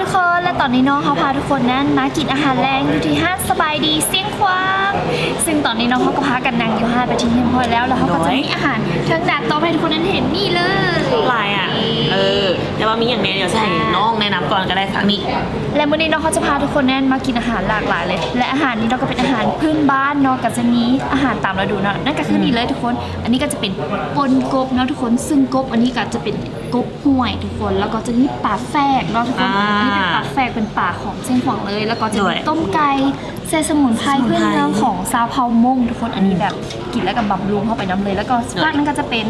ทุกคน ตอนนี้น้องเขาพาทุกคนนั้นมากินอาหารแรงอยู่ที่ห้างสบายดีเสียงควางซึ่งตอนนี้น้องเขาก็พากันนั่งอยู่ห้างไปที่เรียบร้อยแล้วแล้วเขาก็จะมีอาหารเทิงดักต่อไปให้ทุกคนนั้นเห็นนี่เลยลายอะเออแต่ว่ามีอย่างเนี้ยเดี๋ยวจะให้น้องแนะนำก่อนก็ได้ครั้งนี้และมื้อนี้น้องเขาจะพาทุกคนนั้นมากินอาหารหลากหลายเลย และอาหารนี้เราก็เป็นอาหารพื้นบ้านเนาะก็จะมีอาหารตามฤดูเนาะนั่นก็คือนี่เลยทุกคน อันนี้ก็จะเป็นปนกบเนาะทุกคนซึ่งกบอันนี้ก็จะเป็นกบห่วยทุกคนแล้วก็จะมีปลาแฝกเนาะทุกคนอ่าอันนี้เป็นปลาแฝกเป็นปลาของเส้นขวางเลย แล้วก็จะด้วมียต้มไก่เส้นสมุนไพรสมุนไพรเพื่อนเมืองของซาวเผามงทุกคนอันนี้แบบกินแล้วกับบำรุงเข้าไปน้ำเลย แล้วก็ภาคนั้นก็จะเป็น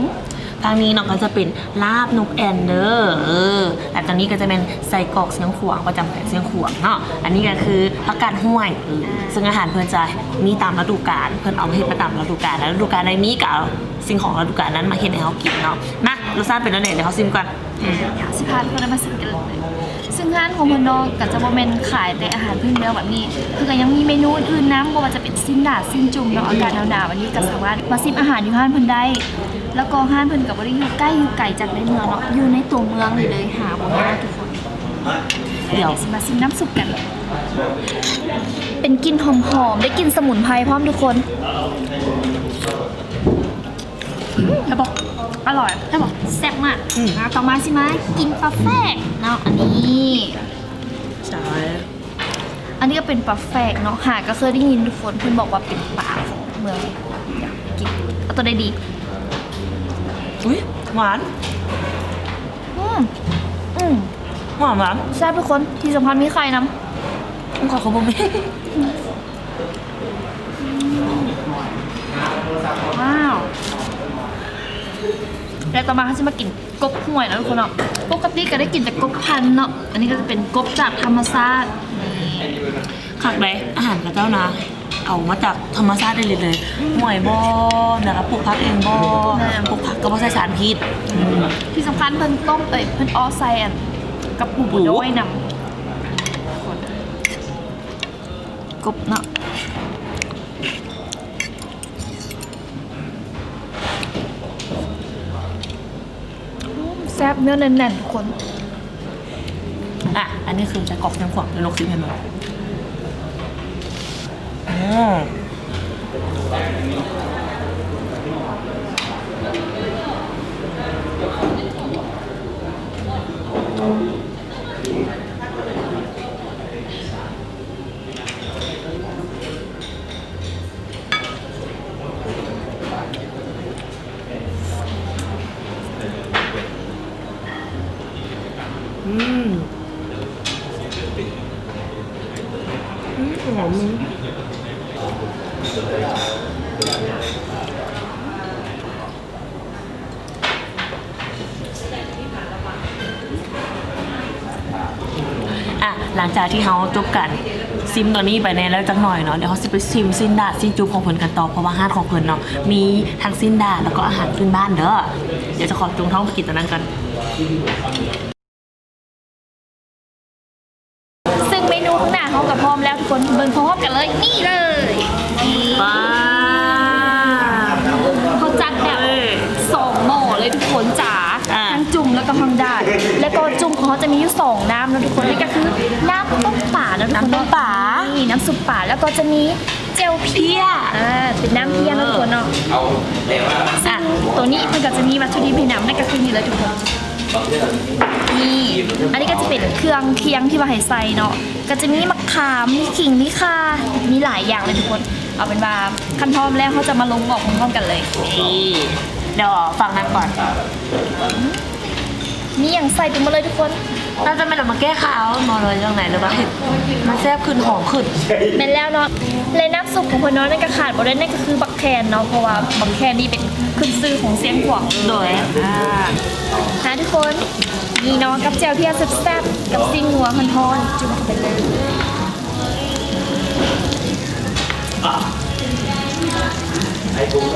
ทางนี้เนาะก็จะเป็นลาบนกแอนเดอร์เออแต่ตอนนี้ก็จะเป็นไส้กรอกเสียงขวางประจำแผงเสียงขวางเนาะ อันนี้ก็คือผักกาดห้วยเออซึ่งอาหารเพื่อนจะมีตามฤดูกาล เพื่อนเอามาเฮ็ดประตามฤดูกาลแล้วฤดูกาลใดมีก็เอาสิ่งของฤดูกาลนั้นมาเฮ็ดให้เขากินเนาะมารสชาติเป็นแล้วเนี่ยเดี๋ยวเขาซิมก่อนอืมอยากสิพาทุกคนมาสิกันเลยซึ่ งร้านของพนอกก็จะบ่แม่นขายแต่อาหารพื้นเมืองแบบนี้คือก็ยังมีเมนูอื่นๆน้ำบ่ว่าจะเป็นสิ้นดาดสิ้นจุ่มเนาะอากาศหนาวๆวันนี้ก็สามารถมาซิมอาหารอยู่ห้านเพิ่นได้แล้วก็ห้านเพิ่นก็บ่ได้อยู่ใกล้อยู่ไกลจากในเมืองเนาะอยู่ในตัวเมืองเลยเลยหาบ่ยากทุกคนเดี๋ยวสิมาซิมน้ำซุปกัน เป็นกลิ่นหอมๆได้กลิ่นสมุนไพรพร้อมทุกคน แล้วบอกอร่อยแล้วบอกแซ่บมากอืม อะต่อมาสิมากินปลาแฝกเนาะอันนี้ ใช่อันนี้ก็เป็นปลาแฝกเนาะหาก็เคยได้ยินทุกคนเพื่อนบอกว่าเป็นปลาของเมืองอยากกินเอาตัวใดดีอุ้ยหวานอืมอืมหวานหวานใช่ทุกคนที่สำคัญมีไข่น้ขอขอบคุณแม่ำว้าว แล้วต่อมาเขาจะมากินกบห่วยนะทุกคนเนาะปกติก็ได้กินแต่กบพันธุ์เนาะอันนี้ก็จะเป็นกบจากธรรมชาตินี่ขักเลยอาหารกระเจ้านะเอามาจากธรรมชาติได้เลยเลยหน่วยบอนะครับปลูกผักเองบอปลูกผักก็บ่ใส่สารพิษอืมที่สำคัญเพิ่นต้มเอ้ยเพิ่นออไซอันกับปูหมูด้วยนำคนกบเนาะอืมแซ่บเนื้อแน่นๆทุกคน อะ อันนี้คือจะกรอกน้ำขวางแล้วลกซิมให้มันอืม หอมอะหลังจากที่เขาจบกันซิมตัวนี้ไปในแล้วจักหน่อยเนาะเดี๋ยวเขาสิไปซิมซินดาซินจุบของเพิ่นกันต่อเพราะว่าห้านของเพิ่นเนาะมีทั้งซินดาแล้วก็อาหารพื้นบ้านเด้อเดี๋ยวจะขอจงท้องไปกินตัวนั้นกัน งจุ่มแล้วก็ฮังดาดแล้วก็จุ่มของเขาจะมีอยู่สองน้ำนะทุกคนนี่ก็คือน้ำต้มป่านะทุกคนน้ำต้มป่า นี่น้ำซุปป่าแล้วก็จะมีเจลเพียอ่าเป็นน้ำเพียนะทุกคนเนาะอะตัวนี้มันก็จะมีวัตถุดิบให้นำนั่นก็คือนี่เลยทุกคนนี่อันนี้ก็จะเป็นเครื่องเคียงที่มาให้ใส่เนาะก็จะมีมะขามมีขิงมีข่ามีหลายอย่างเลยทุกคน เอาเป็นว่าขั้นตอนแรกเขาจะมาลงบอกพร้อมๆกันเลยนี่เดี๋ยวฟังนั้นก่อน นี่อย่างใส่ไปหมดเลยทุกคนน่าจะไม่ได้มาแก้ข่าวมองเลยเรื่องไหนหรือว่าเห็ดมันแซ่บขึ้นหอมขึ้นเป็นแล้วเนาะและน้ำซุปของคนเน้อยนั่นก็ขาดบ่ได้นั่นก็คือบักแคนเนาะเพราะว่าบักแคนนี่เป็นขึ้นซื้อของเสียงขวางโดยอ่านะทุกคนนี่เนาะกับแจวเพียแซ่บๆกับซิ่งหัวคันทอนจุ่มเข้า ไปเลย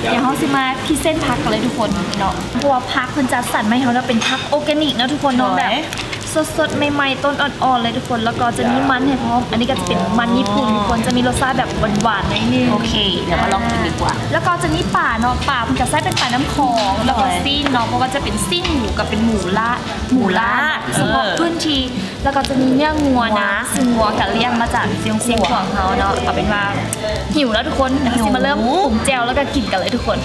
เดี๋ยวเขาสิมาพรีเซนต์พักกันเลยทุกคนเนาะเพราะว่าพักเพิ่นจัดสรรมาให้เขาเนาะเป็นพักออร์แกนิกเนาะทุกคนเนาะแบบ สดๆ ใหม่ๆ ต้นอ่อนๆ เลยทุกคน แล้วก็จะมีมันให้พร้อม อันนี้ก็จะเป็นมันญี่ปุ่นทุกคนจะมีรสชาติแบบหวานๆหน่อยนึงโอเค เดี๋ยวมาลองกินดีกว่า แล้วก็จะมีป่าเนาะป่ามันจะใช้เป็นป่าน้ำคองแล้วก็เลยซีนเนาะเพราะว่าจะเป็นซีนหมูกับเป็นหมูละหมูละหมูละเฉพาะเออพื้นที่แล้วก็จะมีเนื้องัวนะงัวซึ่งงัวกับเลี้ยงมาจากเซียงเซียงของเขาเนาะเอาเป็นว่าหิวแล้วทุกคนเดี๋ยวเราจะมาเริ่มปรุงแจวแล้วก็กินกันเลยทุกคน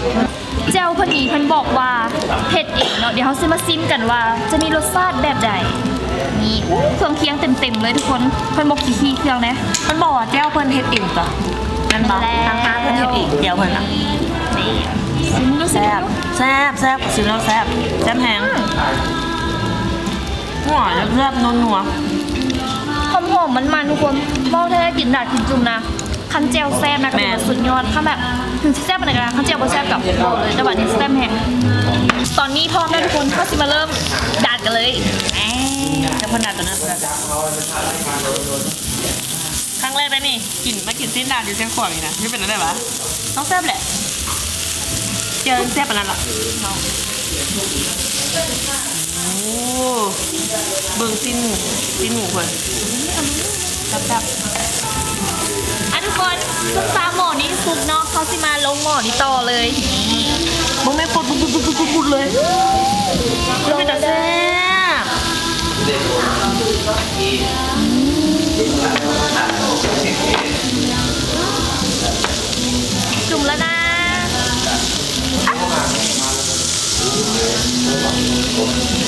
แจวพอดีเพิ่นบอกว่าเผ็ดเองเนาะเดี๋ยวเราจะมาซิมกันว่าจะมีรสชาติแบบใด นี่อู้เครื่องเคียงเต็มๆเลยทุกคนเพิ่นบอกกี่เครื่องนะมันบอกว่าแจ้วเพิ่นเฮ็ดเองจ้ะนั่นบอกแล้วทางร้านเพิ่นเฮ็ดเองเดี๋ยวเพิ่นอะนี่ซิมดูสิแซ่บแซ่บแซ่บซื้อแล้วแซ่บแซ่บแพงหัวแล้วแซ่บนัวนัวหอมหอมมันมันๆทุกคนบอกได้กินดาดกินจุ่มนะคันเจลแซ่บนะก็เป็นสุดยอดคันแบบถึงสิแซ่บอะไรกันนะคันเจลบ่แซ่บกับบอกเลยแต่ว่านี่แซ่บแห้งตอนนี้พร้อมแล้วทุกคนเข้าสิมาเริ่มดาดกันเลยแหม จะเพิ่นดัดตัวนั้นเพิ่นดัดครั้งแรกได้นี่กินมากินสิ้นดาดอยู่เชียงขวางนี่นะไม่เป็นอะไรวะต้องแซ่บแหละ เจอแซ่บอันนั้นล่ะโอ้เบิ่งสิ้นหมูสิ้นหมูเพิ่นแซ่บๆอะทุกคนซุปตาหม้อนี้ซุปเนาะเขาสิมาลงหม้อนี้ต่อเลยมึงไม่ปุดปุดปุดปุดปุดปุดปุดเลยมันเป็นแต่แซ่บ จุ่มแล้วนะ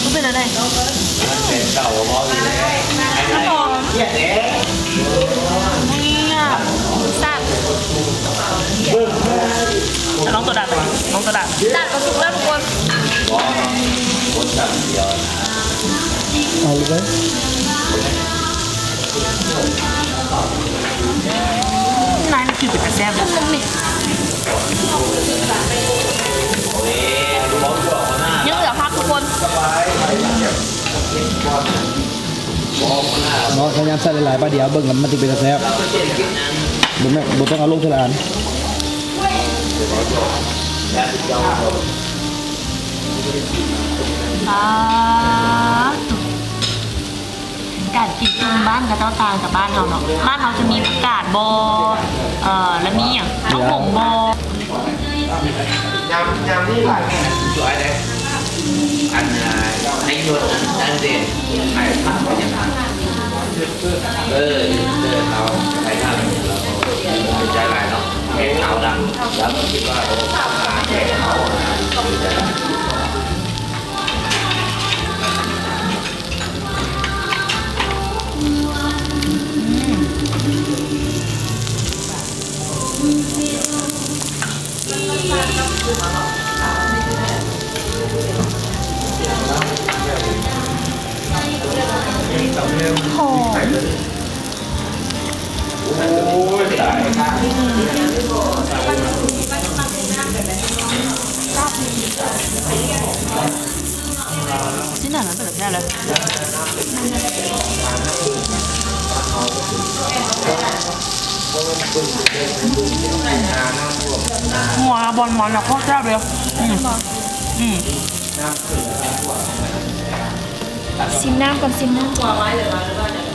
มันเป็นอะไรเป็นเก่าเพราะมีแน่น้ำหอมเนี่ยเด็กเนี่ยแซ่บน้องตัวดัดเลยน้องตัวดัดดาดก็สุกแล้วทุกคนคนสั่งเดียวนะ เอาเลยนายมันคือเป็นแต่แซ่บเลยมันมิกโอ้ยร้องบอกว่าหน้ายังเหลือพักทุกคนเนาะพยายามใส่หลายๆปลาเดียวเบิ่งกันมันจะเป็นแซ่บบ่แม่บ่ต้องเอาลงทีละอัน อ่าการกินจุ่มบ้านกับเจ้าตางกับบ้านเราเนาะบ้านเราจะมีผักกาดบอเอ่อแล้วมีอย่างข้าหมกบอยำยำนี่หลายสวยเลยอันในยศอันเด่นไอ้ภาพเป็นยังไง อมที่ไหนมันเป็นแบบนี้เลยหัวบอลมอนอะโคตรแซ่บเลยอืมอืมชิมน้ำก่อนชิมน้ำออ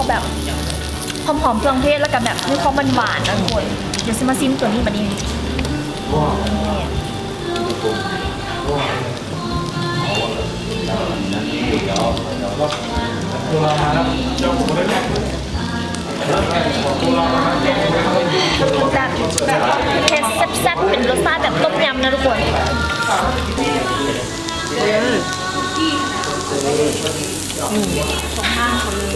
กแบบหอมๆเครื่องเทศแล้วกันแบบมีความหวานๆนะทุกคนเดี๋ยวซิมาซิมตัวนี้บัดนี้นี่แบบเผ็ดแซ่บๆเป็นรสชาติแบบต้มยำนะทุกคน ตรงห้างเขาเลย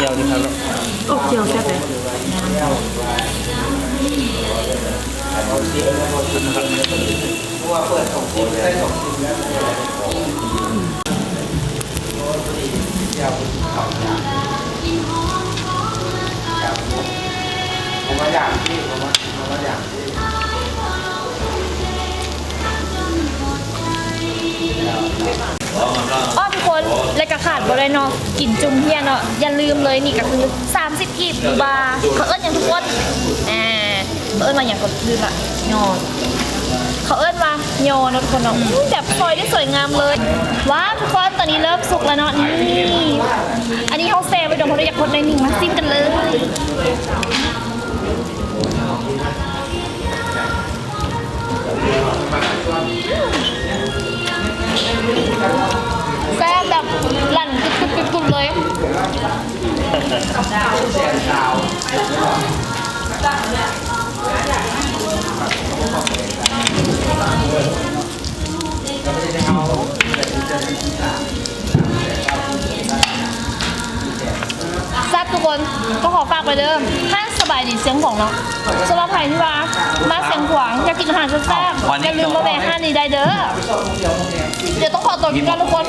ดียวนี่ครับโอ้เจียวแซ่บเลยผมมาอย่างที่ผมมาผมมาอย่างที่ อ้อทุกคนและก็ขาดบ่ได้เนาะกินจุ่มเฮียเนาะอย่าลืมเลยนี่ก็คือ 30กีบอยู่บาร์เขาเอิ้นอย่างทุกคนแหมเขาเอิ้นมาอย่างก็ลืมละยอดเขาเอิ้นว่าโยนทุกคนเนาะแบบซอยได้สวยงามเลยว้าวทุกคนตอนนี้เริ่มสุกแล้วเนาะนี่อันนี้เขาเซฟไปดนเพราะเราอยากคนในหนึ่งมาซิมกันเลย แซ่บทุกคนก็ขอฝากไปเดิมห้างสบายดีเสียงของเนาะสำหรับใครที่ว่ามาเสียงขวางอยากกินอาหารแซ่บๆอย่าลืมมาแวะห้างนี้ได้เด้อเดี๋ยวต้องขอตัวกินกันทุกคน